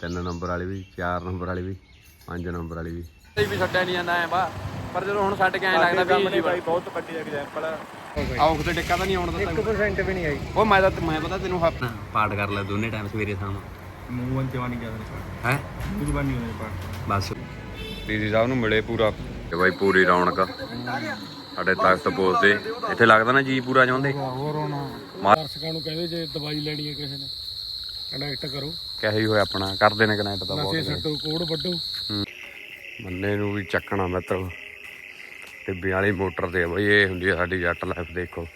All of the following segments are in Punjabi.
ਤਿੰਨ ਨੰਬਰ ਵਾਲੀ ਵੀ ਚਾਰ ਨੰਬਰ ਵਾਲੀ ਵੀ ਪੰਜ ਨੰਬਰ ਵਾਲੀ ਵੀ। ਵੀ ਛੱਡਿਆ ਨਹੀਂ ਜਾਂਦਾ ਐ ਬਾ। ਪਰ ਜਦੋਂ ਹੁਣ ਛੱਡ ਕੇ ਐ ਲੱਗਦਾ ਵੀ ਜੀ ਬਹੁਤ ਵੱਡੀ ਐਗਜ਼ਾਮਪਲ ਆ। ਆਉਖ ਤੇ ਟਿੱਕਾ ਤਾਂ ਨਹੀਂ ਆਉਣ ਦਿੱਤਾ। 1% ਵੀ ਨਹੀਂ ਆਈ। ਉਹ ਮੈਂ ਤਾਂ ਮੈਂ ਪਤਾ ਤੈਨੂੰ ਹੱਥ ਪਾਠ ਕਰ ਲੈ ਦੋਨੇ ਟਾਈਮ ਸਵੇਰੇ ਸ਼ਾਮ। ਮੂੰਹ ਵੰਤੇ ਵਾਣੀ ਗਿਆ ਹੈ? ਮੂੰਹ ਜ਼ਬਾਨੀ ਹੋਣੇ ਪਾਠ। ਬਸ। ਦੀਦੀ ਸਾਹਿਬ ਨੂੰ ਮਿਲੇ ਪੂਰਾ। ਤੇ ਬਾਈ ਪੂਰੀ ਰੌਣਕ। ਸਾਡੇ ਤਖਤ ਪੋਸ ਦੇ। ਇੱਥੇ ਲੱਗਦਾ ਨਾ ਜੀ ਪੂਰਾ ਚਾਹੁੰਦੇ। ਹੋਰ ਹੁਣ ਮਾ- ਦਰਸ਼ਕਾਂ ਨੂੰ ਕਹਿੰਦੇ ਜੇ ਦਵਾਈ ਲੈਣੀ ਹੈ ਕਿਸੇ ਨੇ। ਕੰਟੈਕਟ ਕਰੋ। ਕਿਹੋ ਹੀ ਹੋਇਆ ਆਪਣਾ ਕਰਦੇ ਨੇ ਕਨੈਕਟ ਦਾ ਨਸ਼ੇ ਬਹੁਤ ਛੱਡੋ ਕੋਡ ਵੱਡੋ ਮੰਨੇ ਨੂੰ ਵੀ ਚੱਕਣਾ ਮਿੱਤਰ ਟਿੱਬੀ ਵਾਲੀ ਮੋਟਰ ਤੇ ਆ ਬਈ ਇਹ ਹੁੰਦੀ ਆ ਸਾਡੀ ਜੱਟ ਲਾਈਫ ਦੇਖੋ।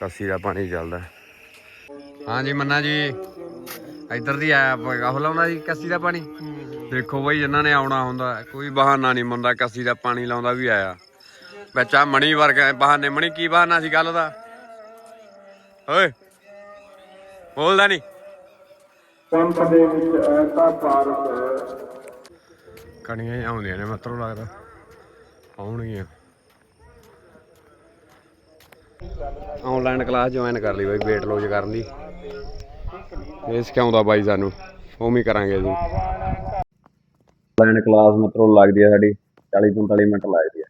ਕੱਸੀ ਦਾ ਪਾਣੀ ਚੱਲਦਾ। ਹਾਂਜੀ ਮੰਨਾ ਜੀ ਇੱਧਰ ਦੀ ਆਇਆ ਉਹ ਲਾਉਂਦਾ ਜੀ ਕੱਸੀ ਦਾ ਪਾਣੀ? ਦੇਖੋ ਬਈ ਜਿਨ੍ਹਾਂ ਨੇ ਆਉਣਾ ਹੁੰਦਾ ਕੋਈ ਬਹਾਨਾ ਨਹੀਂ ਮੰਨਦਾ ਕੱਸੀ ਦਾ ਪਾਣੀ ਲਾਉਂਦਾ ਵੀ ਆਇਆ। ਵਿੱਚ ਆ ਮਣੀ ਵਰਗਾ ਬਹਾਨੇ ਮਣੀ ਕੀ ਬਹਾਨਾ ਸੀ ਗੱਲ ਦਾ? ਓਏ ਬੋਲਦਾ ਨਹੀਂ। ਪੰਪ ਦੇ ਵਿੱਚ ਐਸਾ ਪਾਰਕ ਹੈ। ਕਣੀਆਂ ਆਉਂਦੀਆਂ ਨੇ ਮਤਰੋਂ ਲੱਗਦਾ। ਆਉਣਗੀਆਂ। ਆਨਲਾਈਨ ਕਲਾਸ ਜੁਆਇਨ ਕਰ ਲਈ ਬਾਈ weight loss ਕਰਨ ਦੀ। ਇਹ ਸਿਖਾਉਂਦਾ ਬਾਈ ਸਾਨੂੰ। ਉਵੇਂ ਹੀ ਕਰਾਂਗੇ ਜੀ ਆਨਲਾਈਨ ਕਲਾਸ ਮਤਰੋਂ ਲੱਗਦੀ ਆ ਸਾਡੀ 40 45 ਮਿੰਟ ਲੱਗਦੀ ਆ।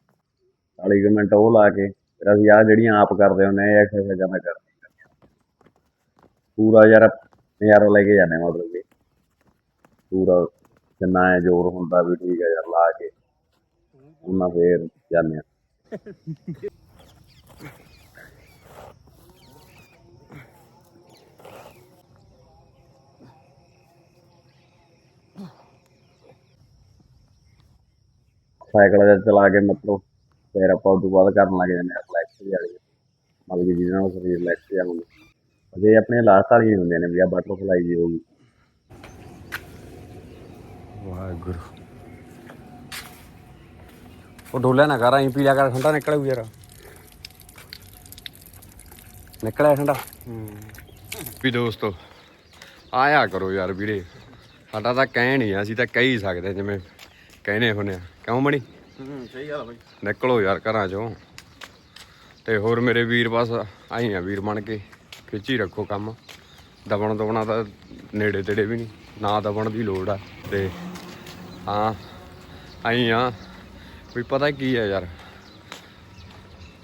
40 ਕੁ ਮਿੰਟ ਉਹ ਲਾ ਕੇ ਫਿਰ ਅਸੀਂ ਆ ਜਿਹੜੀਆਂ ਆਪ ਕਰਦੇ ਹੁੰਦੇ ਆ ਇਹ ਐਕਸਰਸਾਈਜ਼ਾਂ ਮੈਂ ਕਰਦੀ। ਪੂਰਾ ਯਾਰ ਨਜ਼ਾਰਾ ਲੈ ਕੇ ਜਾਂਦੇ ਮਤਲਬ ਕਿ। ਪੂਰਾ ਜਿੰਨਾ ਐ ਜ਼ੋਰ ਹੁੰਦਾ ਵੀ ਠੀਕ ਹੈ ਯਾਰ, ਲਾ ਕੇ। ਉਹਨਾਂ ਫੇਰ ਜਾਂਦੇ ਆ ਸਾਈਕਲ ਜਿਹਾ ਚਲਾ ਕੇ ਮਤਲਬ ਫਿਰ ਆਪਾਂ ਉਸ ਤੋਂ ਬਾਅਦ ਕਰਨ ਲੱਗ ਜਾਂਦੇ ਆ ਰਿਲੈਕਸ ਵਾਲੀ ਮਤਲਬ ਕਿ ਜਿਹਦੇ ਨਾਲ ਸਰੀਰ ਰਿਲੈਕਸ ਜਿਹਾ ਹੁੰਦਾ। ਅਜੇ ਆਪਣੇ ਲਾਸਟ ਵਾਲੀਆਂ ਹੁੰਦੀਆਂ ਨੇ ਵੀ ਆ ਬਟਰਫਲਾਈ ਜੀ ਹੋ ਗਈ। ਵਾਹਿਗੁਰੂ। ਉਹ ਡੋਲਿਆ ਨਾ ਕਰ ਆਈ ਪੀ ਲਿਆ ਕਰ ਠੰਡਾ ਨਿਕਲਿਆ ਯਾਰ। ਨਿਕਲਿਆ ਠੰਡਾ। ਵੀ ਦੋਸਤੋ ਆਇਆ ਕਰੋ ਯਾਰ ਵੀਰੇ। ਸਾਡਾ ਤਾਂ ਕਹਿ ਨਹੀਂ ਆ, ਅਸੀਂ ਤਾਂ ਕਹਿ ਹੀ ਸਕਦੇ ਜਿਵੇਂ ਕਹਿੰਦੇ ਹੁੰਨੇ ਆ। ਕਿਉਂ ਬਣੀ ਹੂੰ ਸਹੀ ਗੱਲ ਬਾਈ। ਨਿਕਲੋ ਯਾਰ ਘਰਾਂ ਚੋਂ। ਤੇ ਹੋਰ ਮੇਰੇ ਵੀਰ ਬਸ ਆਈ ਆ ਵੀਰ ਬਣ ਕੇ। ਖਿੱਚੀ ਰੱਖੋ ਕੰਮ। ਦਬਣ ਦਬਣਾ ਤਾਂ ਨੇੜੇ ਤੇੜੇ ਵੀ ਨਹੀਂ, ਨਾ ਦਬਣ ਦੀ ਲੋੜ ਆ ਤੇ ਹਾਂ, ਆਈ ਆ। ਵੀ ਪਤਾ ਕੀ ਹੈ ਯਾਰ,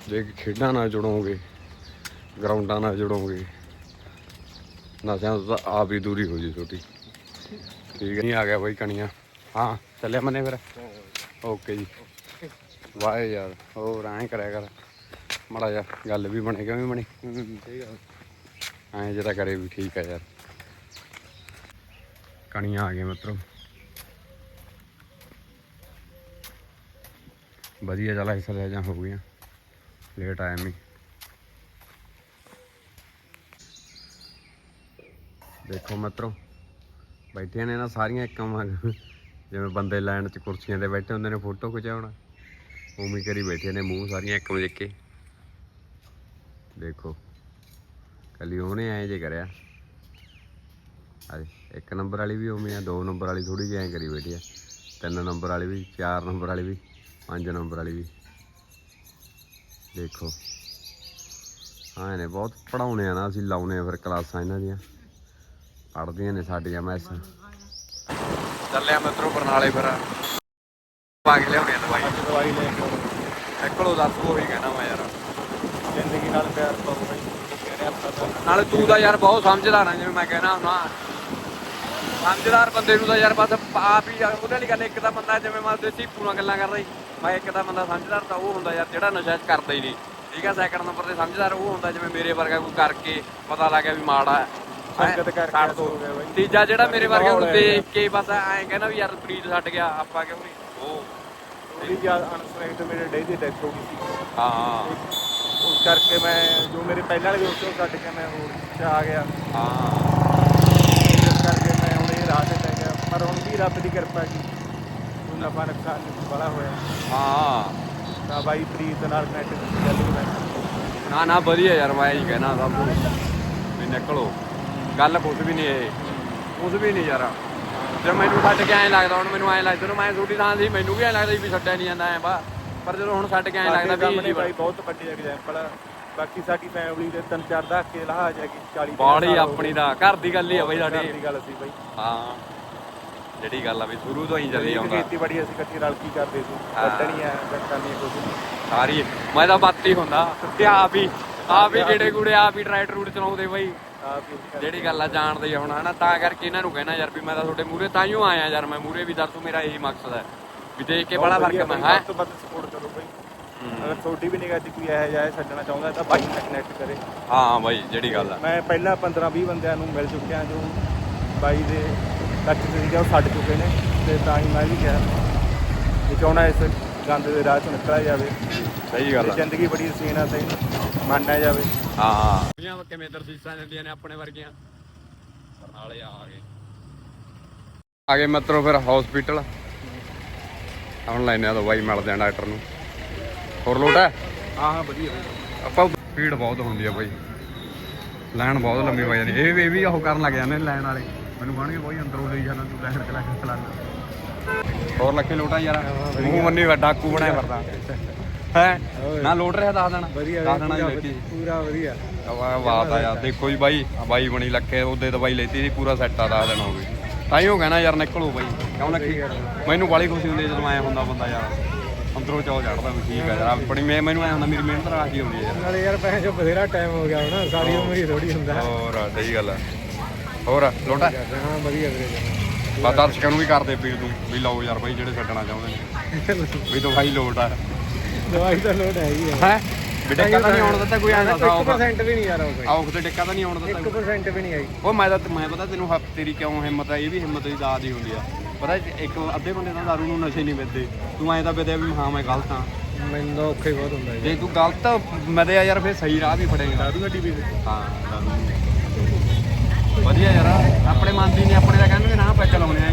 ਜੇ ਖੇਡਾਂ ਨਾਲ ਜੁੜੋਗੇ, ਗਰਾਊਂਡਾਂ ਨਾਲ ਜੁੜੋਗੇ, ਨਸ਼ਿਆਂ ਤੋਂ ਤਾਂ ਆਪ ਹੀ ਦੂਰੀ ਹੋ ਜੀ ਛੋਟੀ। ਠੀਕ ਨਹੀਂ ਆ ਗਿਆ ਬਾਈ ਕਣੀਆਂ। ਹਾਂ, ਚੱਲਿਆ ਮੰਨੇ ਫਿਰ? ਓਕੇ ਜੀ। ਵਾਹ ਯਾਰ, ਹੋਰ ਐਂ ਕਰਿਆ ਕਰ। ਮੜਾ ਜਾ ਗੱਲ ਵੀ ਬਣੇ ਕਿਵੇਂ ਬਣੀ? ਸਹੀ ਗੱਲ। ਐਂ ਜਿਹੜਾ ਕਰੇ ਵੀ ਠੀਕ ਆ ਯਾਰ। ਕਣੀਆਂ ਆ ਗਏ ਮਤਲਬ ਵਧੀਆ ਚੱਲ ਐਕਸਰਸਾਈਜ਼ਾਂ ਹੋ ਗਈਆਂ। ਲੇਟ ਆਇਆ ਮੈਂ। ਦੇਖੋ ਮਿੱਤਰੋ ਬੈਠੇ ਨੇ ਨਾ ਸਾਰੀਆਂ ਇੱਕਾਂ ਵਾਂਗ। ਜਿਵੇਂ ਬੰਦੇ ਲਾਈਨ 'ਚ ਕੁਰਸੀਆਂ ਤੇ ਬੈਠੇ ਹੁੰਦੇ ਨੇ, ਫੋਟੋ ਖਿਚਾਉਣਾ। ਉਵੇਂ ਹੀ ਕਰੀ ਬੈਠੇ ਨੇ ਮੂੰਹ ਸਾਰੀਆਂ ਇੱਕ ਵਜੇ ਕੇ ਦੇਖੋ। ਕੱਲੀ ਉਹਨੇ ਐਂ ਜੇ ਕਰਿਆ। ਅਰੇ ਇੱਕ ਨੰਬਰ ਵਾਲੀ ਵੀ ਉਵੇਂ ਆ ਦੋ ਨੰਬਰ ਵਾਲੀ ਥੋੜੀ ਜਿਹੀ ਐਂ ਕਰੀ ਬੈਠੀ ਆ। ਤਿੰਨ ਨੰਬਰ ਵਾਲੀ ਵੀ ਚਾਰ ਨੰਬਰ ਵਾਲੀ ਵੀ ਪੰਜ ਨੰਬਰ ਵਾਲੀ ਵੀ। ਦੇਖੋ। ਹਾਂ ਨੇ ਬਹੁਤ ਪੜਾਉਣੇ ਆ ਨਾ ਅਸੀਂ ਲਾਉਨੇ ਆ ਫਿਰ ਕਲਾਸਾਂ ਇਹਨਾਂ ਦੀਆਂ। ਪੜ੍ਹਦੀਆਂ ਨੇ ਸਾਡੀਆਂ ਮੈਸ। ਚੱਲਿਆ ਮਿੱਤਰੋ ਬਰਨਾਲੇ ਫਿਰ। ਪਾ ਕੇ ਲਿਆਉਣੇ ਆ ਦਵਾਈ। ਦਵਾਈ ਲੈ ਕੇ ਨਿਕਲੋ ਦੱਸ ਉਹੀ ਕਹਿਣਾ ਮੈਂ ਯਾਰ। ਜ਼ਿੰਦਗੀ ਨਾਲ ਪਿਆਰ ਤਾਂ ਨਾਲੇ ਤੂੰ ਤਾਂ ਯਾਰ ਬਹੁਤ ਸਮਝਦਾਰ ਆ ਜਿਵੇਂ ਮੈਂ ਕਹਿਣਾ ਹੁੰਦਾ। ਸਮਝਦਾਰ ਬੰਦੇ ਨੂੰ ਤਾਂ ਯਾਰ ਬਸ ਆਪ ਹੀ ਯਾਰ ਉਹਦੇ ਲਈ ਗੱਲ ਇੱਕ ਤਾਂ ਬੰਦਾ ਜਿਵੇਂ ਮੈਂ ਦੇਸੀ ਪੂਰਾ ਗੱਲਾਂ ਕਰਦਾ ਸੀ ਮੈਂ ਇੱਕ ਤਾਂ ਬੰਦਾ ਸਮਝਦਾਰ ਤਾਂ ਉਹ ਹੁੰਦਾ ਯਾਰ ਜਿਹੜਾ ਨਸ਼ਾ ਕਰਦਾ ਹੀ ਨਹੀਂ। ਠੀਕ ਆ ਸੈਕੰਡ ਨੰਬਰ ਤੇ ਸਮਝਦਾਰ ਉਹ ਹੁੰਦਾ ਜਿਵੇਂ ਮੇਰੇ ਵਰਗਾ ਕੋਈ ਕਰਕੇ ਪਤਾ ਲੱਗ ਗਿਆ ਵੀ ਮਾੜਾ ਹੈ। ਸੰਗਤ ਕਰਕੇ। ਹੋ ਗਿਆ ਬਾਈ। ਤੀਜਾ ਜਿਹੜਾ ਮੇਰੇ ਵਰਗਾ ਨੂੰ। ਦੇਖ ਕੇ ਬਸ ਐਂ ਕਹਿੰਦਾ ਵੀ ਯਾਰ ਪ੍ਰੀਤ ਛੱਡ ਗਿਆ ਆਪਾਂ ਕਿਉਂ ਨਹੀਂ? ਉਹ। ਥੋੜੀ ਜਿਹੀ ਅਨਸਪੈਕਟ ਤੋਂ ਮੇਰੇ ਡੇ ਦੀ ਡੈਥ ਹੋ ਗਈ ਸੀ। ਹਾਂ। ਉਸ ਕਰਕੇ ਮੈਂ ਜੋ ਮੇਰੇ ਪਹਿਲਾਂ ਵਾਲੇ ਦੋਸਤ ਉਹ ਛੱਡ ਕੇ ਮੈਂ ਹੋਰ ਚ ਆ ਗਿਆ। ਹਾਂ ਇਸ ਕਰਕੇ ਮੈਂ ਹੁਣ ਇਹ ਰਾਹ ਤੇ ਲੈ ਗਿਆ। ਪਰ ਹੁਣ ਵੀ ਰੱਬ ਦੀ ਕਿਰਪਾ ਜੀ। ਉਹ ਨਫਾ ਨੁਕਸਾਨ ਨਹੀਂ ਬੜਾ ਹੋਇਆ। ਹਾਂ ਤਾਂ ਬਾਈ ਪ੍ਰੀਤ ਨਾਲ ਕਨੈਕਟ ਗੱਲ ਹੀ ਮੈਂ ਨਾ ਨਾ ਵਧੀਆ ਯਾਰ ਮੈਂ ਹੀ ਕਹਿਣਾ ਸਭ ਨੂੰ। ਵੀ ਨਿਕਲੋ। ਗੱਲ ਕੁਝ ਵੀ ਨਹੀਂ ਇਹ। ਕੁਝ ਵੀ ਨਹੀਂ ਯਾਰ। ਜੇ ਮੈਨੂੰ ਛੱਡ ਕੇ ਐਂ ਲੱਗਦਾ ਹੁਣ ਮੈਨੂੰ ਐਂ ਲੱਗਦਾ ਜਦੋਂ ਮੈਂ ਛੋਟੀ ਥਾਂ ਸੀ ਮੈਨੂੰ ਵੀ ਐਂ ਲੱਗਦਾ ਵੀ ਛੱਡਿਆ ਨਹੀਂ ਜਾਂਦਾ ਐਂ ਬਾ ਪਰ ਜਦੋਂ ਹੁਣ ਛੱਡ ਕੇ ਐਂ ਲੱਗਦਾ ਵੀ ਸਾਹਮਣੇ ਜੀ ਬਾਈ ਬਹੁਤ ਵੱਡੀ ਐਗਜ਼ਾਮਪਲ ਆ। ਬਾਕੀ ਸਾਡੀ ਫੈਮਿਲੀ ਦੇ ਤਿੰਨ ਚਾਰ ਦਹਾਕੇ ਲਾਹ ਜਾਗੀ 40 ਬਾੜੀ ਆਪਣੀ ਦਾ ਘਰ ਦੀ ਗੱਲ ਹੀ ਆ ਬਈ ਸਾਡੀ। ਦੀ ਗੱਲ ਸੀ ਬਾਈ। ਹਾਂ ਜਿਹੜੀ ਗੱਲ ਆ ਵੀ ਸ਼ੁਰੂ ਤੋਂ ਹੀ ਚੱਲੀ ਆਉਂਦਾ। ਖੇਤੀਬਾੜੀ ਅਸੀਂ ਇਕੱਠੀ ਰਲ ਕੀ ਕਰਦੇ ਸੀ ਹਾਂ। ਕੱਢਣੀ ਆ ਕਰਨੀ ਕੁਝ ਸਾਰੀ ਮੈਂ ਤਾਂ ਬੱਤ ਹੀ ਹੁੰਦਾ। ਤੇ ਆਪ ਹੀ ਆਪ ਹੀ ਜਿਹੜੇ ਗੁੜੇ ਆਪ ਹੀ ਟਰੈਕਟਰ ਰੂਟ ਚਲਾਉਂਦੇ ਬਈ। ਜਿਹੜੀ ਗੱਲ ਆ ਜਾਣਦੇ ਆ ਹੁਣ ਹਨਾ? ਤਾਂ ਕਰਕੇ ਇਹਨਾਂ ਨੂੰ ਕਹਿਣਾ ਯਾਰ ਵੀ ਮੈਂ ਤਾਂ ਤੁਹਾਡੇ ਮੂਰੇ ਤਾਂ ਹੀ ਆਇਆ ਯਾਰ ਮੈਂ ਮੂਰੇ ਵੀ ਦੱਸੂ ਮੇਰਾ ਇਹੀ ਮਕਸਦ ਹੈ। ਵੀ ਦੇਖ ਕੇ ਬੜਾ ਫ਼ਰਕ ਮੈਂ ਹੈ? ਤੋਂ ਵੱਧ ਸਪੋਰਟ ਕਰੋ ਬਈ ਅਗਰ ਤੁਹਾਡੀ ਵੀ ਨਿਗਾਹ 'ਚ ਕੋਈ ਇਹੋ ਜਿਹਾ ਛੱਡਣਾ ਚਾਹੁੰਦਾ ਤਾਂ ਬਾਈ ਨਾਲ ਕਨੈਕਟ ਕਰੇ। ਹਾਂ ਬਾਈ ਜਿਹੜੀ ਗੱਲ ਆ। ਮੈਂ ਪਹਿਲਾਂ 15 20 ਬੰਦਿਆਂ ਨੂੰ ਮਿਲ ਚੁੱਕਿਆ ਜੋ ਬਾਈ ਦੇ ਟੱਚ ਤੇ ਸੀਗਾ ਉਹ ਛੱਡ ਚੁੱਕੇ ਨੇ ਤੇ ਤਾਂ ਹੀ ਮੈਂ ਵੀ ਕਿਹਾ ਕਿ ਚਾਹੁੰਦਾ ਇਸ ਗੰਦ ਦੇ ਰਾਹ ਤੋਂ ਨਿਕਲਿਆ ਜਾਵੇ। ਸਹੀ ਗੱਲ ਆ। ਜ਼ਿੰਦਗੀ ਬੜੀ ਹਸੀਨ ਆ ਤੇ ਮੰਨਿਆ ਜਾਵੇ। ਹਾਂ ਹਾਂ। ਕਿਵੇਂ ਦਰਸੀਸਾਂ ਦਿੰਦੀਆਂ ਨੇ ਆਪਣੇ ਵਰਗੀਆਂ ਨਾਲੇ ਆ ਗਏ। ਆ ਗਏ ਮਤਰੋ ਫਿਰ ਹਸਪੀਟਲ ਹੁਣ ਲੈਨੇ ਆ ਦਵਾਈ ਮਿਲਦੇ ਆ ਡਾਕਟਰ ਨੂੰ। ਹੋਰ ਲੋਟ ਹੈ? ਹਾਂ ਹਾਂ ਵਧੀਆ ਆਪਾਂ ਭੀੜ ਬਹੁਤ ਹੁੰਦੀ ਆ ਬਾਈ। ਲਾਈਨ ਬਹੁਤ ਲੰਮੀ ਹੋ ਜਾਂਦੀ। ਇਹ ਵੀ ਇਹ ਵੀ ਉਹ ਕਰਨ ਲੱਗ ਜਾਂਦੇ ਨੇ ਲਾਈਨ ਵਾਲੇ। ਮੈਨੂੰ ਕਹਣਗੇ ਬਾਈ ਅੰਦਰੋਂ ਲਈ ਜਾਣਾ ਤੂੰ ਲਾਈਨ ਚਲਾ ਕੇ ਚਲਾ ਹੋਰ ਲੱਖੇ ਲੋਟਾ ਯਾਰ। ਮੂੰਹ ਮੰਨੀ ਵਾ ਡਾਕੂ ਬਣਿਆ ਫਿਰਦਾ। ਹੈ? ਨਾ ਲੋਟ ਰਿਹਾ ਦੱਸ ਦੇਣਾ ਦੱਸ ਦੇਣਾ ਜੀ ਪੂਰਾ ਵਧੀਆ। ਵਾਹ ਬਾਤ ਆ ਯਾਰ ਦੇਖੋ ਜੀ ਬਾਈ ਬਾਈ ਬਣੀ ਲੱਖੇ ਉਹਦੇ ਦਵਾਈ ਲੈਤੀ ਸੀ ਪੂਰਾ ਸੈੱਟ ਆ ਦੱਸ ਦੇਣਾ ਹੋਵੇ ਤਾਂ ਹੀ ਉਹ ਕਹਿਣਾ ਯਾਰ ਨਿਕਲੋ ਬਾਈ। ਕਿਉਂ ਲੱਖੀ ਮੈਨੂੰ ਬਾਲੀ ਖੁਸ਼ੀ ਹੁੰਦੀ ਹੈ ਜਦੋਂ ਐ ਹੁੰਦਾ ਬੰਦਾ ਯਾਰ ਅੰਦਰੋਂ ਚੌ ਚੜਦਾ ਵੀ ਠੀਕ ਆ ਯਾਰ। ਆਪਣੀ ਮੈਂ ਮੈਨੂੰ ਐ ਹੁੰਦਾ ਮੇਰੀ ਮਿਹਨਤ ਰਾਖੀ ਹੁੰਦੀ ਹੈ ਯਾਰ। ਨਾਲੇ ਯਾਰ ਪੈਸੇ ਜੋ ਬਥੇਰਾ ਟਾਈਮ ਹੋ ਗਿਆ ਹੁਣ ਸਾਰੀ ਉਮਰ ਹੀ ਥੋੜੀ ਹੁੰਦਾ। ਹੋਰ ਸਹੀ ਗੱਲ ਆ। ਹੋਰ ਲੋਟਾ? ਹਾਂ ਵਧੀਆ ਵੀਰੇ। ਬਾ ਦਰਸ਼ਕਾਂ ਨੂੰ ਵੀ ਕਰਦੇ ਅਪੀਲ ਤੂੰ ਵੀ ਲਓ ਯਾਰ ਬਾਈ ਜਿਹੜੇ ਛੱਡਣਾ ਚਾਹੁੰਦੇ ਨੇ। ਵੀ ਦਵਾਈ ਲੋਟ ਆ। ਦਵਾਈ ਤਾਂ ਲੋਡ ਹੈ ਹੀ ਹੈ? ਟਿੱਕਾ ਤਾਂ ਨਹੀਂ ਆਉਣ ਦਿੱਤਾ ਕੋਈ ਐਂ ਦੱਸ ਆਉਖ 1% ਵੀ ਨਹੀਂ ਯਾਰ ਉਹ ਆਉਖ ਤੇ ਟਿੱਕਾ ਤਾਂ ਨਹੀਂ ਆਉਣ ਦਿੱਤਾ 1% ਵੀ ਨਹੀਂ ਆਈ। ਉਹ ਮੈਂ ਤਾਂ ਮੈਂ ਪਤਾ ਤੈਨੂੰ ਹ- ਤੇਰੀ ਕਿਉਂ ਹਿੰਮਤ ਆ? ਇਹ ਵੀ ਹਿੰਮਤ ਦੀ ਦਾਦ ਹੀ ਹੁੰਦੀ ਆ। ਪਤਾ ਇੱਕ ਅੱਧੇ ਬੰਦੇ ਤਾਂ ਦਾਰੂ ਨੂੰ ਨਸ਼ੇ ਨਹੀਂ ਵੇਚਦੇ। ਤੂੰ ਐਂ ਤਾਂ ਵੇਦਿਆ ਵੀ ਹਾਂ ਮੈਂ ਗਲਤ ਹਾਂ। ਮੈਨੂੰ ਤਾਂ ਔਖਾ ਬਹੁਤ ਹੁੰਦਾ ਜੇ। ਤੂੰ ਗਲਤ ਮਦਿਆ ਯਾਰ ਫਿਰ ਸਹੀ ਰਾਹ ਵੀ ਫੜੇਗਾ। ਦਾਦੂ ਗੱਡੀ ਵੀ ਹਾਂ ਦਾਰੂ। ਵਧੀਆ ਯਾਰ ਆਪਣੇ ਮਨ ਦੀ ਨਹੀਂ ਆਪਣੇ ਦਾ ਕਹਿੰਦੇ ਨਾ ਪੈਕ ਲਾਉਣੇ ਆ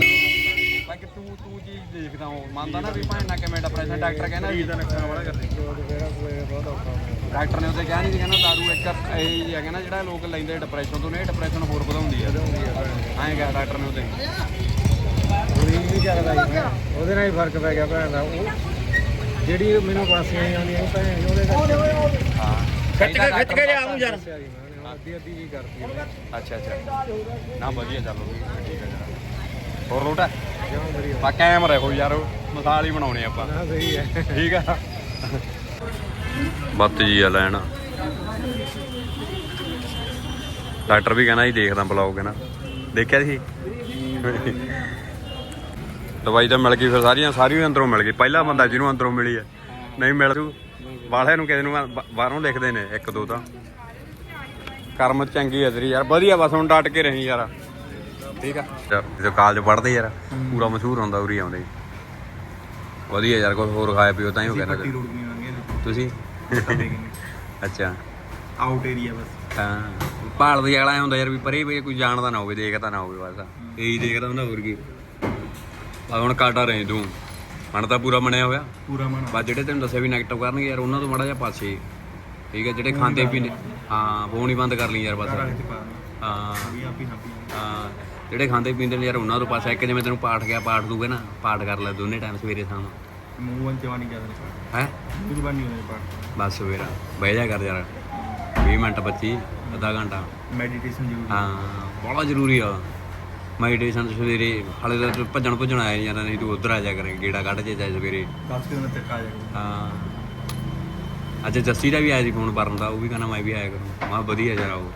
ਬਾਕੀ ਤੂੰ ਤੂੰ ਚੀਜ਼ ਦੇਖਦਾ ਉਹ ਮੰਨਦਾ ਨਾ ਵੀ ਭਾਂ ਨਾ ਕਿਵੇਂ ਡਿਪਰੈਸ਼ਨ ਡਾਕਟਰ ਕਹਿੰਦਾ ਵੀ ਨੱਕਾ ਵਾਲਾ ਕਰਦੇ ਬਹੁਤ ਔਖਾ ਹੁੰਦਾ ਡਾਕਟਰ ਨੇ ਉਹਦੇ ਕਿਹਾ ਨਹੀਂ ਸੀ ਕਹਿੰਦਾ ਦਾਰੂ ਇੱਕ ਇਹ ਹੀ ਹੈ ਕਹਿੰਦਾ ਜਿਹੜਾ ਲੋਕ ਲੈਂਦੇ ਡਿਪਰੈਸ਼ਨ ਤੋਂ ਨੇ ਡਿਪਰੈਸ਼ਨ ਹੋਰ ਵਧਾਉਂਦੀ ਹੈ ਐਂ ਕਿਹਾ ਡਾਕਟਰ ਨੇ ਉਹਦੇ। ਨਹੀਂ ਚੱਲਦਾ ਉਹਦੇ ਨਾਲ ਹੀ ਫ਼ਰਕ ਪੈ ਗਿਆ ਭੈਣ ਦਾ। ਉਹ ਜਿਹੜੀ ਮੈਨੂੰ ਪਾਸੀਆਂ ਹੀ ਆਉਂਦੀਆਂ ਸੀ ਭੈਣ ਉਹਦੇ ਕਰਕੇ। ਹਾਂ। ਖਿੱਚ ਕੇ ਖਿੱਚ ਕੇ ਜਾ ਯਾਰ। ਅੱਧੀ ਅੱਧੀ ਜੀ ਕਰਦੀ ਹੈ ਅੱਛਾ ਅੱਛਾ। ਨਾ ਵਧੀਆ ਚੱਲੋ ਠੀਕ ਹੈ। ਜਰਾ ਹੋਰ ਲੋਟਾ ਪਾ ਕਾਇਮ ਰਹੋ ਯਾਰ ਮਿਸਾਲ ਹੀ ਬਣਾਉਣੇ ਆਪਾਂ। ਨਾ ਸਹੀ ਹੈ। ਠੀਕ ਆ। ਬੱਤ ਜੀ ਆ ਲੈਣ। ਡਾਕਟਰ ਵੀ ਕਹਿੰਦਾ ਜੀ ਦੇਖਦਾ ਬਲੌਗ ਕਹਿੰਦਾ ਦੇਖਿਆ ਸੀ? ਦਵਾਈ ਤਾਂ ਮਿਲ ਗਈ ਫਿਰ ਸਾਰੀਆਂ ਸਾਰੀਆਂ ਅੰਦਰੋਂ ਮਿਲ ਗਈ। ਪਹਿਲਾ ਬੰਦਾ ਜਿਹਨੂੰ ਅੰਦਰੋਂ ਮਿਲੀ ਹੈ। ਨਹੀਂ ਮਿਲ ਜੂ। ਵਾਲਿਆਂ ਨੂੰ ਕਿਸੇ ਨੂੰ ਬਾ- ਬਾਹਰੋਂ ਲਿਖਦੇ ਨੇ ਇੱਕ ਦੋ ਤਾਂ। ਕਰਮ ਚੰਗੀ ਹੈ ਤੇਰੀ ਯਾਰ। ਵਧੀਆ ਬਸ ਹੁਣ ਡਟ ਕੇ ਰਹੀ ਯਾਰ। ਠੀਕ ਆ? ਜਦੋਂ ਕਾਲਜ ਪੜ੍ਹਦੇ ਯਾਰ ਪੂਰਾ ਮਸ਼ਹੂਰ ਹੁੰਦਾ ਉਰੀ ਆਉਂਦੇ। ਵਧੀਆ ਯਾਰ ਕੋਈ ਹੋਰ ਖਾਇਆ ਪੀਓ ਤਾਂ ਹੀ ਉਹ ਕਹਿੰਦਾ ਤੁਸੀਂ? ਅੱਛਾ। ਆਊਟ ਏਰੀਆ ਬਸ। ਹਾਂ। ਭਾਲ ਦੀ ਵਾਲਾ ਐਂ ਹੁੰਦਾ ਯਾਰ ਵੀ ਪਰੇ ਵੀ ਕੋਈ ਜਾਣਦਾ ਨਾ ਹੋਵੇ ਦੇਖਦਾ ਨਾ ਹੋਵੇ ਬਸ। ਇਹੀ ਦੇਖਦਾ ਹੁੰਦਾ ਹੋਰ ਕੀ। ਆ ਹੁਣ ਕਾਟਾ ਰਹੇ ਤੂੰ ਮਨ ਤਾਂ ਪੂਰਾ ਬਣਿਆ ਹੋਇਆ। ਪੂਰਾ ਮਨ ਬਸ ਜਿਹੜੇ ਤੈਨੂੰ ਦੱਸਿਆ ਵੀ ਨੈਗੇਟਿਵ ਕਰਨਗੇ ਯਾਰ ਉਹਨਾਂ ਤੋਂ ਮਾੜਾ ਜਿਹਾ ਪਾਸੇ। ਠੀਕ ਹੈ ਜਿਹੜੇ ਖਾਂਦੇ ਪੀਂਦੇ ਹਾਂ ਫੋਨ ਹੀ ਬੰਦ ਕਰ ਲਈ ਯਾਰ ਬਸ। ਹਾਂ। ਵੀ ਆਪੀ ਹਾਪੀ ਹਾਂ। ਜਿਹੜੇ ਖਾਂਦੇ ਪੀਂਦੇ ਨੇ ਯਾਰ ਉਹਨਾਂ ਤੋਂ ਪਾਸੇ ਇੱਕ ਜਿਵੇਂ ਤੈਨੂੰ ਪਾਠ ਗਿਆ ਪਾਠ ਦੂਗੇ ਨਾ ਪਾਠ ਕਰ ਲੈ ਦੋਨੇ ਟਾਈਮ ਸਵੇਰੇ ਸ਼ਾਮ। ਮੂੰਹ ਵੰ ਜਵਾਨੀ ਜ਼ਿਆਦਾ ਹੈ? ਮੂੰਹ ਜਵਾਨੀ ਹੋਣੇ ਪਾਠ। ਬਸ ਸਵੇਰਾ ਬਹਿ ਜਾ ਕਰ ਯਾਰ। 20 ਮਿੰਟ 25 ਅੱਧਾ ਘੰਟਾ। ਮੈਡੀਟੇਸ਼ਨ ਜ਼ਰੂਰੀ ਹਾਂ। ਬੜਾ ਜ਼ਰੂਰੀ ਆ। ਮੈਡੀਟੇਸ਼ਨ ਸਵੇਰੇ ਹਾਲੇ ਤਾਂ ਭੱਜਣ ਭੁੱਜਣ ਆਇਆ ਯਾਰ ਨਹੀਂ ਤੂੰ ਉਧਰ ਆ ਜਾ ਕਰੇ ਗੇੜਾ ਕੱਢ ਜੇ ਚਾਹੇ ਸਵੇਰੇ। 10 ਕਿਲੋਮੀਟਰ ਤੱਕ ਆ ਜਾਏਗਾ ਹਾਂ। ਅੱਜ ਜੱਸੀ ਦਾ ਵੀ ਆਇਆ ਸੀ ਫੋਨ ਭਰਨ ਦਾ ਉਹ ਵੀ ਕਹਿੰਦਾ ਮੈਂ ਵੀ ਆਇਆ ਕਰੂੰ। ਮੈਂ ਵਧੀਆ ਯਾਰ ਆਓ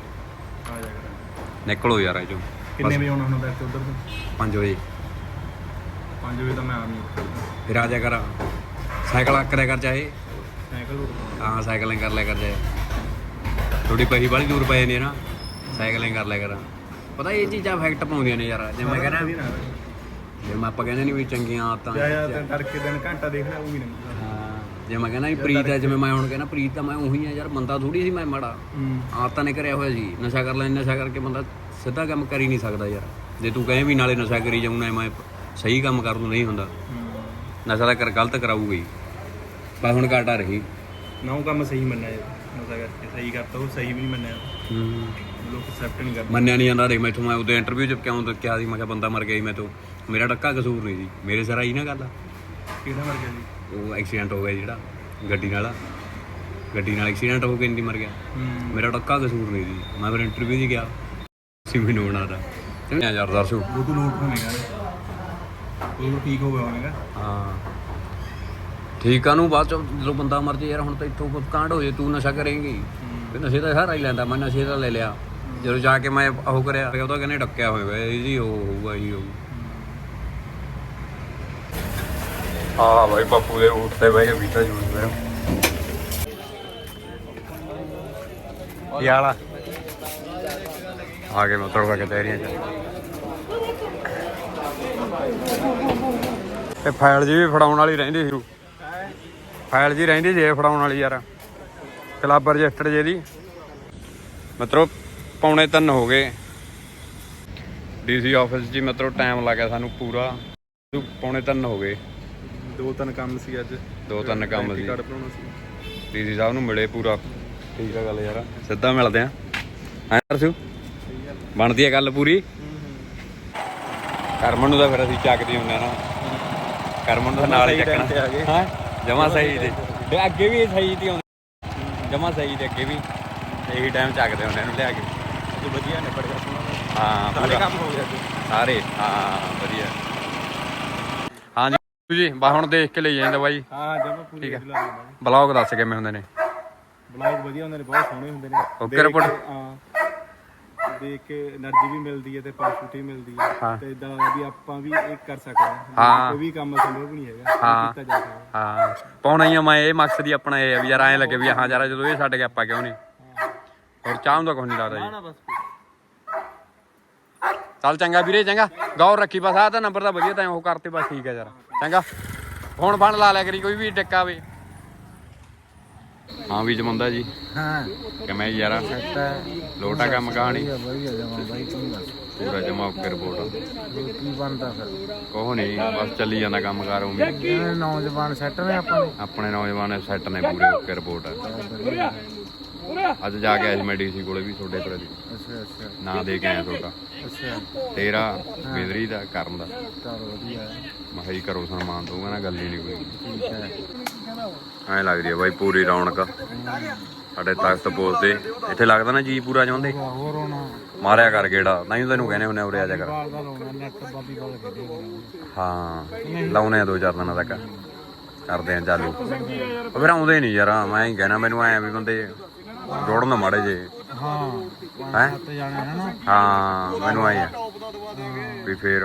ਆ ਜਾਏਗਾ ਨਿਕਲੋ ਯਾਰ ਇਹ ਚੋਂ ਕਿੰਨੇ ਵਜੇ ਆਉਣਾ ਹੁੰਦਾ ਇੱਥੇ ਉਧਰ ਤੋਂ? 5 ਵਜੇ। 5 ਵਜੇ ਤਾਂ ਮੈਂ ਆ ਨਹੀਂ ਫਿਰ ਆ ਜਾ ਕਰ। ਸਾਈਕਲ ਕਰਿਆ ਕਰ ਚਾਹੇ। ਸਾਈਕਲ ਹਾਂ ਸਾਈਕਲਿੰਗ ਕਰ ਲਿਆ ਕਰ ਚਾਹੇ। ਥੋੜੀ ਪਹੀ ਬਾਲੀ ਦੂਰ ਪਏ ਨੇ ਨਾ। ਸਾਈਕਲਿੰਗ ਕਰ ਲਿਆ ਕਰ। ਪਤਾ ਇਹ ਚੀਜ਼ਾਂ ਇਫੈਕਟ ਪਾਉਂਦੀਆਂ ਨੇ ਯਾਰ। ਜਿਵੇਂ ਮੈਂ ਕਹਿੰਦਾ ਜਿਵੇਂ ਆਪਾਂ ਕਹਿੰਦੇ ਨਹੀਂ ਵੀ ਚੰਗੀਆਂ ਆਦਤਾਂ ਯਾ ਯਾ ਡਰ ਕੇ ਦਿਨ ਘੰਟਾ ਦੇਖਣਾ ਉਹ ਵੀ ਨਹੀਂ ਹਾਂ ਜੇ ਮੈਂ ਕਹਿੰਦਾ ਵੀ ਪ੍ਰੀਤ ਹੈ ਜਿਵੇਂ ਮੈਂ ਹੁਣ ਕਹਿੰਦਾ ਪ੍ਰੀਤ ਤਾਂ ਮੈਂ ਉਹੀ ਆ ਯਾਰ ਬੰਦਾ ਥੋੜੀ ਸੀ ਮੈਂ ਮਾੜਾ। ਆਦਤਾਂ ਨੇ ਕਰਿਆ ਹੋਇਆ ਸੀ। ਨਸ਼ਾ ਕਰ ਲੈਣ ਨਸ਼ਾ ਕਰਕੇ ਬੰਦਾ ਸਿੱਧਾ ਕੰਮ ਕਰ ਹੀ ਨਹੀਂ ਸਕਦਾ ਯਾਰ। ਜੇ ਤੂੰ ਕਹੇ ਵੀ ਨਾਲੇ ਨਸ਼ਾ ਕਰੀ ਜਾਉਣਾ ਮੈਂ ਸਹੀ ਕੰਮ ਕਰ ਦੂੰ ਨਹੀਂ ਹੁੰਦਾ। ਨਸ਼ਾ ਤਾਂ ਕਰ ਗਲਤ ਕਰਾਊਗਾ ਹੀ ਪਰ ਹੁਣ ਘਾਟਾ ਰਹੀ। ਨਾ ਉਹ ਕੰਮ ਸਹੀ ਮੰਨਿਆ ਨਜ਼ਾ ਕਰਕੇ ਸਹੀ ਕਰਤਾ ਉਹ ਸਹੀ ਵੀ ਨਹੀਂ ਮੰਨਿਆ। ਲੋਕ ਐਕਸੈਪਟ ਨਹੀਂ ਕਰਦੇ। ਮੰਨਿਆ ਨਹੀਂ ਜਾਂਦਾ ਦੇਖ ਮੈਥੋਂ ਮੈਂ ਉਹਦੇ ਇੰਟਰਵਿਊ 'ਚ ਕਿਉਂ ਕਿਹਾ ਸੀ ਮੈਂ ਕਿਹਾ ਬੰਦਾ ਮਰ ਗਿਆ ਸੀ ਮੈਥੋਂ ਮੇਰਾ ਟੱਕਾ ਕਸੂਰ ਨਹੀਂ ਸੀ ਮੇਰੇ ਸਿਰ ਆਈ ਨਾ ਗੱਲ। ਕਿਹੜਾ ਮਰ ਗਿਆ ਜੀ? ਉਹ ਐਕਸੀਡੈਂਟ ਹੋ ਗਿਆ ਜਿਹੜਾ ਗੱਡੀ ਨਾਲ। ਗੱਡੀ ਨਾਲ ਐਕਸੀਡੈਂਟ ਹੋ ਕੇ ਨਹੀਂ ਮਰ ਗਿਆ। ਮੇਰਾ ਟੱਕਾ ਕਸੂਰ ਨਹੀਂ ਸੀ ਮੈਂ ਫਿਰ ਇੰਟਰਵਿਊ 'ਚ ਗਿਆ। ਸੀ ਮੈਨੂੰ ਉਹਨਾਂ ਦਾ। ਯਾਰ ਦਰਸ਼ੋ ਉਹ। ਤੂੰ ਲੋਟ ਹੋਵੇਗਾ ਉਹ ਠੀਕ ਹੋ ਗਿਆ ਹੋਵੇਗਾ ਹਾਂ। ਠੀਕ ਆ ਨੂੰ ਬਾਅਦ ਚ ਜਦੋਂ ਬੰਦਾ ਮਰ ਜੇ ਯਾਰ ਹੁਣ ਤਾਂ ਇੱਥੋਂ ਕੁਝ ਕਾਂਡ ਹੋ ਜੇ ਤੂੰ ਨਸ਼ਾ ਕਰੇਂਗੀ। ਤੇ ਨਸ਼ੇ ਦਾ ਸਾਰਾ ਹੀ ਲੈਂਦਾ ਮੈਂ ਨਸ਼ੇ ਦਾ ਲੈ ਲਿਆ। ਜਦੋਂ ਜਾ ਕੇ ਮੈਂ ਉਹ ਕਰਿਆ ਉਹ ਤਾਂ ਕਹਿੰਦੇ ਡੱਕਿਆ ਹੋਇਆ ਇਹ ਜੀ ਉਹ ਹੋਊਗਾ ਇਹ ਹੋਊ। ਆ ਭਾਈ ਪੱਪੂ ਦੇ ਉੱਤੇ ਬਹਿ ਕੇ ਪੀਤਾ ਜੂਸ ਮੇਰਾ ਯਾਲਾ ਗਏ ਮਤਲਬ ਕਾ ਕਚਹਿਰੀਆਂ ਚ ਤੇ ਫਾਈਲ ਜੀ ਵੀ ਫੜਾਉਣ ਵਾਲੀ ਰਹਿੰਦੀ ਸੀ ਫਾਈਲ ਜੀ ਰਹਿੰਦੀ ਜੇ ਫੜਾਉਣ ਵਾਲੀ ਯਾਰ ਕਲੱਬ ਰਜਿਸਟਰ ਜੇ ਦੀ ਮਤਲਬ ਪੌਣੇ ਤਿੰਨ ਹੋ ਗਏ ਡੀਸੀ ਆਫਿਸ ਹੀ ਮਤਲਬ ਟਾਈਮ ਲੱਗਾ ਸਾਨੂੰ ਪੂਰਾ ਪੌਣੇ ਤਿੰਨ ਹੋ ਗਏ ਦੋ ਤਿੰਨ ਕੰਮ ਸੀ ਅੱਜ। ਦੋ ਤਿੰਨ ਕੰਮ ਸੀ। ਕਾਰਡ ਬਣਾਉਣਾ ਸੀ। ਡੀਸੀ ਸਾਹਿਬ ਨੂੰ ਮਿਲੇ ਪੂਰਾ। ਠੀਕ ਆ ਗੱਲ ਯਾਰ। ਸਿੱਧਾ ਮਿਲਦੇ ਆ। ਹਾਂ ਅਰਸ਼ੂ? ਬਣਦੀ ਆ ਗੱਲ ਪੂਰੀ। ਕਰਮਨ ਨੂੰ ਤਾਂ ਫਿਰ ਅਸੀਂ ਚੱਕਦੇ ਹੁੰਦੇ ਆ ਨਾ। ਕਰਮਨ ਨੂੰ ਤਾਂ ਨਾਲ ਹੀ ਚੱਕਣਾ। ਤੇ। ਹਾਂ? ਜਮਾ ਸਹੀ ਤੇ ਤੇ। ਅੱਗੇ ਵੀ ਸਹੀ ਤੇ ਆਉਂਦੇ। ਜਮਾ ਸਹੀ ਤੇ ਅੱਗੇ ਵੀ। ਇਹੀ ਟਾਈਮ ਚੱਕਦੇ ਹੁੰਦੇ ਇਹਨੂੰ ਲਿਆ ਕੇ। ਅੱਜ ਵਧੀਆ ਨਿਬੜ ਗਿਆ ਹਾਂ ਸਾਰੇ। ਕੰਮ ਹੋ ਅੱਜ ਸਾਰੇ ਹਾਂ ਵਧੀਆ। ਹਾਂਜੀ ਜੀ ਬਾ ਹੁਣ ਦੇਖ ਕੇ ਲਈ ਜਾਂਦਾ ਬਾਈ। ਹਾਂ ਜਮਾ ਪੂਰੀ ਠੀਕ ਲੱਗਦਾ ਬਲੌਗ ਦੱਸ ਕਿਵੇਂ ਹੁੰਦੇ ਨੇ? ਬਲੌਗ ਵਧੀਆ ਹੁੰਦੇ ਨੇ ਬਹੁਤ ਸੋਹਣੇ ਹੁੰਦੇ ਨੇ। Okay report. ਹਾਂ। ਤੇ ਇੱਕ એનર્ਜੀ ਵੀ ਮਿਲਦੀ ਹੈ ਤੇ ਪਾਜ਼ਿਟਿਵਿਟੀ ਮਿਲਦੀ ਹੈ। ਤੇ ਇਦਾਂ ਵੀ ਆਪਾਂ ਵੀ ਇਹ ਕਰ ਸਕਦੇ ਹਾਂ। ਕੋਈ ਵੀ ਕੰਮ ਸੰਭਵ ਨਹੀਂ ਹੈਗਾ। ਕੀਤਾ ਜਾ ਸਕਦਾ। ਹਾਂ। ਪਾਉਣਾ ਹੀ ਆ ਮੈਂ ਇਹ ਮਕਸਦ ਹੀ ਆਪਣਾ ਇਹ ਵੀ ਯਾਰ ਐਂ ਲੱਗੇ ਵੀ ਹਾਂ ਯਾਰ ਜਦੋਂ ਇਹ ਛੱਡ ਕੇ ਆਪਾਂ ਕਿਉਂ ਨਹੀਂ? ਹੋਰ ਚਾਹਮ ਦਾ ਕੁਝ ਨਹੀਂ ਲੱਗਦਾ ਜੀ। ਚੱਲ ਚੰਗਾ ਵੀਰੇ ਚੰਗਾ। ਗੌਰ ਰੱਖੀ ਬਸ ਆ ਤਾਂ ਨੰਬਰ ਤਾਂ ਵਧੀਆ ਤਾਂ ਉਹ ਕਰਤੇ ਬਸ ਠੀਕ ਹੈ ਯਾਰ। ਚੰਗਾ। ਹੁਣ ਬਣ ਲਾ ਲੈ ਕਰੀ ਕੋਈ ਵੀ ਡਿੱਕਾ ਵੇ ਹਾਂ ਵੀ ਜਮੰਦਾ ਜੀ। ਹਾਂ। ਕਿਵੇਂ ਯਾਰਾ? ਲੋਟਾ ਕੰਮ ਕਹਾਣੀ? ਵਧੀਆ ਜਮਾ ਬਾਈ ਤੂੰ ਦੱਸ। ਪੂਰਾ ਜਮਾ ਓਕੇ ਰਿਪੋਰਟ ਕੀ ਬਣਦਾ ਫਿਰ? ਕੋਹ ਨਹੀਂ ਬਸ ਚੱਲੀ ਜਾਂਦਾ ਕੰਮ ਕਾਰ ਇਹ ਨੌਜਵਾਨ ਸੈੱਟ ਨੇ ਆਪਾਂ ਨੇ? ਆਪਣੇ ਨੌਜਵਾਨ ਸੈੱਟ ਨੇ ਪੂਰੇ ਓਕੇ ਰਿਪੋਰਟ ਅੱਜ ਜਾ ਕੇ ਆਇਆ ਸੀ ਮੈਂ ਡੀਸੀ ਕੋਲੇ ਵੀ ਤੁਹਾਡੇ ਕੋਲੇ ਦੀ ਅੱਛਾ ਅੱਛਾ। ਨਾਂ ਦੇ ਕੇ ਆਇਆ ਤੁਹਾਡਾ। ਅੱਛਾ। ਤੇਰਾ ਬਿਦਰੀ ਦਾ ਕਰਨ ਦਾ। ਚਲ ਵਧੀਆ। ਹੈ। ਮੈਂ ਕਿਹਾ ਜੀ ਕਰੋ ਸਨਮਾਨ ਦਊਗਾ ਨਾ ਗੱਲ ਹੀ ਨਹੀਂ ਕੋਈ ਠੀਕ ਹੈ। ਐਂ ਲੱਗਦੀ ਹੈ ਬਾਈ ਪੂਰੀ ਰੌਣਕ। ਸਾਡੇ ਤਖਤ ਪੋਸਦੇ ਇੱਥੇ ਲੱਗਦਾ ਨਾ ਜੀ ਪੂਰਾ ਚਾਹੁੰਦੇ ਹੋਰ ਹੋਣਾ ਮਾਰਿਆ ਕਰ ਗੇੜਾ। ਨਹੀਂ ਤੈਨੂੰ ਕਹਿੰਦੇ ਹੁੰਨੇ ਉਰੇ ਆ ਜਾ ਕਰ। ਲਾਉਣਾ ਹਾਂ ਲਾਉਨੇ ਆ ਦੋ ਚਾਰ ਦਿਨਾਂ ਤੱਕ। ਕਰਦੇ ਆ ਚਾਲੂ। ਉਹ ਫਿਰ ਆਉਂਦੇ ਨਹੀਂ ਯਾਰ ਮੈਂ ਹੀ ਕਹਿਣਾ ਮੈਨੂੰ ਐ ਵੀ ਬੰਦੇ ਜੋੜਨ ਮਾੜੇ ਜੇ ਹਾਂ ਹੈਂ? ਹਾਂ ਮੈਨੂੰ ਆਈ ਆ। ਵੀ ਫੇਰ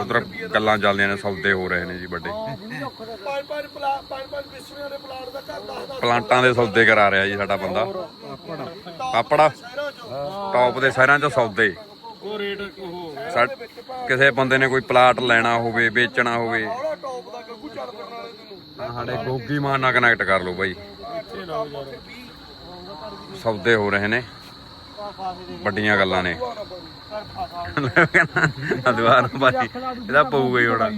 ਉਧਰ ਗੱਲਾਂ ਚੱਲਦੀਆਂ ਨੇ ਸੌਦੇ ਹੋ ਰਹੇ ਨੇ ਜੀ ਵੱਡੇ। ਪਲਾਂਟਾਂ ਦੇ ਸੌਦੇ ਕਰਾ ਰਿਹਾ ਜੀ ਸਾਡਾ ਬੰਦਾ। ਪਾਪੜ ਟੌਪ ਦੇ ਸ਼ਹਿਰਾਂ 'ਚ ਸੌਦੇ। ਉਹ ਰੇਟ ਉਹ ਸਾ- ਕਿਸੇ ਬੰਦੇ ਨੇ ਕੋਈ ਪਲਾਟ ਲੈਣਾ ਹੋਵੇ ਵੇਚਣਾ ਹੋਵੇ। ਸਾਡੇ ਗੋਗੀ ਮਾਨ ਨਾਲ ਕਨੈਕਟ ਕਰ ਲਓ ਬਾਈ। ਸੌਦੇ ਹੋ ਰਹੇ ਨੇ। ਵੱਡੀਆਂ ਗੱਲਾਂ ਨੇ। ਅਦਵਾਰ ਬਾਈ ਇਹਦਾ ਪਊਗਾ ਹੀ ਹੋਣਾ।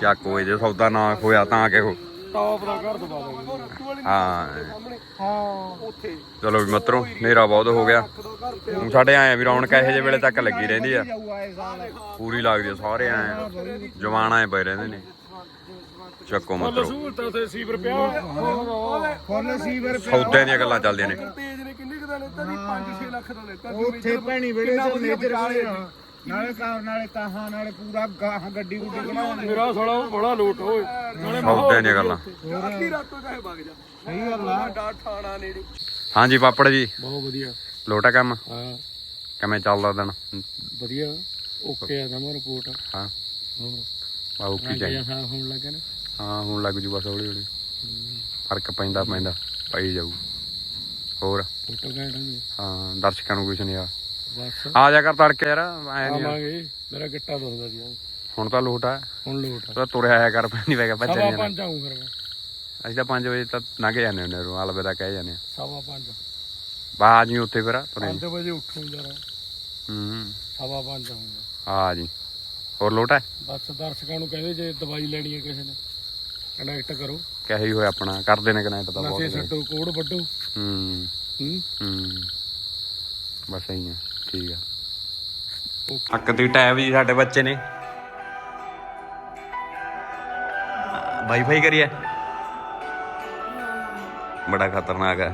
ਚੱਕ ਹੋਏ ਜੇ ਸੌਦਾ ਨਾ ਹੋਇਆ ਤਾਂ ਕਿ ਹੋ ਟੌਪ ਦਾ ਘਰ ਦਬਾ ਦਾਂਗੇ ਹਾਂ। ਹਾਂ ਚਲੋ ਵੀ ਮਤਰੋ ਹਨੇਰਾ ਬਹੁਤ ਹੋ ਗਿਆ। ਹੁਣ ਸਾਡੇ ਆਏ ਵੀ ਰੌਣਕ ਇਹੋ ਜਿਹੇ ਵੇਲੇ ਤੱਕ ਲੱਗੀ ਰਹਿੰਦੀ ਆ। ਪੂਰੀ ਲੱਗਦੀ ਆ ਸਾਰੇ ਆਏ ਜਵਾਨ ਆਏ ਪਏ ਰਹਿੰਦੇ ਨੇ। ਚੱਕੋ ਮਤਰੋ। ਸਹੂਲਤਾਂ ਤੇ ਸੀਵਰ ਪਿਆ। ਸੌਦਿਆਂ ਦੀਆਂ ਗੱਲਾਂ ਚੱਲਦੀਆਂ ਨੇ। ਕੁ ਦਾ ਲੈਤਾ ਜੀ 5-6 ਲੱਖ ਦਾ ਲੈਤਾ ਉੱਥੇ ਭੈਣੀ ਵੇੜੇ ਚ ਮੇਜਰ ਵਾਲੇ ਨਾਲੇ ਕਾਰ ਨਾਲੇ ਤਾਹਾਂ ਨਾਲੇ ਪੂਰਾ ਗਾਹ ਗੱਡੀ ਗੁੱਡੀ ਬਣਾਉਂਦੇ ਮੇਰਾ ਸਾਲਾ ਬੜਾ ਲੋਟ ਓਏ। ਨਾਲੇ ਸੌਦਿਆਂ ਦੀਆਂ ਗੱਲਾਂ। ਅੱਧੀ ਰਾਤੋਂ ਚਾਹੇ ਵਗ ਜਾ। ਸਹੀ ਗੱਲ ਆ। ਡਾ ਠਾਣਾ ਨੇੜੇ। ਹਾਂਜੀ ਪਾਪੜ ਜੀ। ਬਹੁਤ ਵਧੀਆ। ਲੋਟਾ ਕੰਮ? ਹਾਂ। ਕਿਵੇਂ ਚੱਲਦਾ ਦਿਨ? ਵਧੀਆ। ਓਕੇ ਆ ਜਮਾ ਰਿਪੋਰਟ ਹਾਂ। ਹੋਰ? ਆਉ ਕੀ ਚਾਹੀਦਾ। ਸਾਫ਼ ਹੋਣ ਲੱਗੇ ਨੇ। ਹਾਂ ਹੁਣ ਲੱਗ ਜੂ ਬਸ ਹੌਲੀ ਹੌਲੀ ਫ਼ਰਕ ਪੈਂਦਾ ਪੈਂਦਾ ਪਈ ਜਾਊ। ਹੋਰ? ਫੋਟੋ ਹਾਂ ਦਰਸ਼ਕਾਂ ਨੂੰ ਕੁਛ ਨਹੀਂ ਆ। ਬਸ। ਆ ਜਾ ਕਰ ਤੜਕੇ ਯਾਰ ਐ ਨਹੀਂ ਆਵਾਂਗੇ। ਮੇਰਾ ਗਿੱਟਾ ਦੁਖਦਾ ਜੀ ਹੁਣ ਤਾਂ ਲੋਟ ਆ। ਹੁਣ ਲੋਟ ਉਹਦਾ ਤੁਰਿਆ ਆਇਆ ਕਰ ਨਹੀਂ ਪੈ ਗਿਆ ਭੱਜ ਸਵਾ ਜਾਣਾ ਪੰਜ ਆਉਂ ਫਿਰ ਮੈਂ। ਅਸੀਂ ਤਾਂ 5 ਵਜੇ ਤੱਕ ਲੰਘ ਜਾਂਦੇ ਹੁੰਦੇ ਰੋ ਅਲਵਿਦਾ ਕਹਿ ਜਾਂਦੇ ਆ ਸਵਾ ਪੰਜ। ਬਾਹਰ ਜੀ ਉੱਥੇ ਫਿਰ ਤੁਰੇ। 5 ਵਜੇ ਉੱਠੂ ਜਰਾ ਹੂੰ। ਸਵਾ ਪੰਜ ਆਉਂਗਾ ਆ ਜੀ। ਹੋਰ ਲੋਟ ਹੈ ਬਸ ਦਰਸ਼ਕਾਂ ਨੂੰ ਕਹਿੰਦੇ ਜੇ ਦਵਾਈ ਲੈਣੀ ਹੈ ਕਿਸੇ ਨੇ। ਕਨੈਕਟ ਕਰੋ। ਕਹੇ ਹੀ ਹੋਇਆ ਆਪਣਾ ਕਰਦੇ ਨੇ ਕਨੈਕਟ ਤਾਂ ਨਸ਼ੇ ਬਹੁਤ ਛੱਡੋ ਕੋਡ ਵੱਡੋ ਹੂੰ ਹੂੰ। ਹੂੰ। ਬਸ ਐਂ ਆ ਠੀਕ ਆ। ਹੱਕ ਦੀ ਟੈਬ ਜੀ ਸਾਡੇ ਬੱਚੇ ਨੇ। ਵਾਈਫਾਈ ਕਰੀਏ। ਬੜਾ ਖਤਰਨਾਕ ਹੈ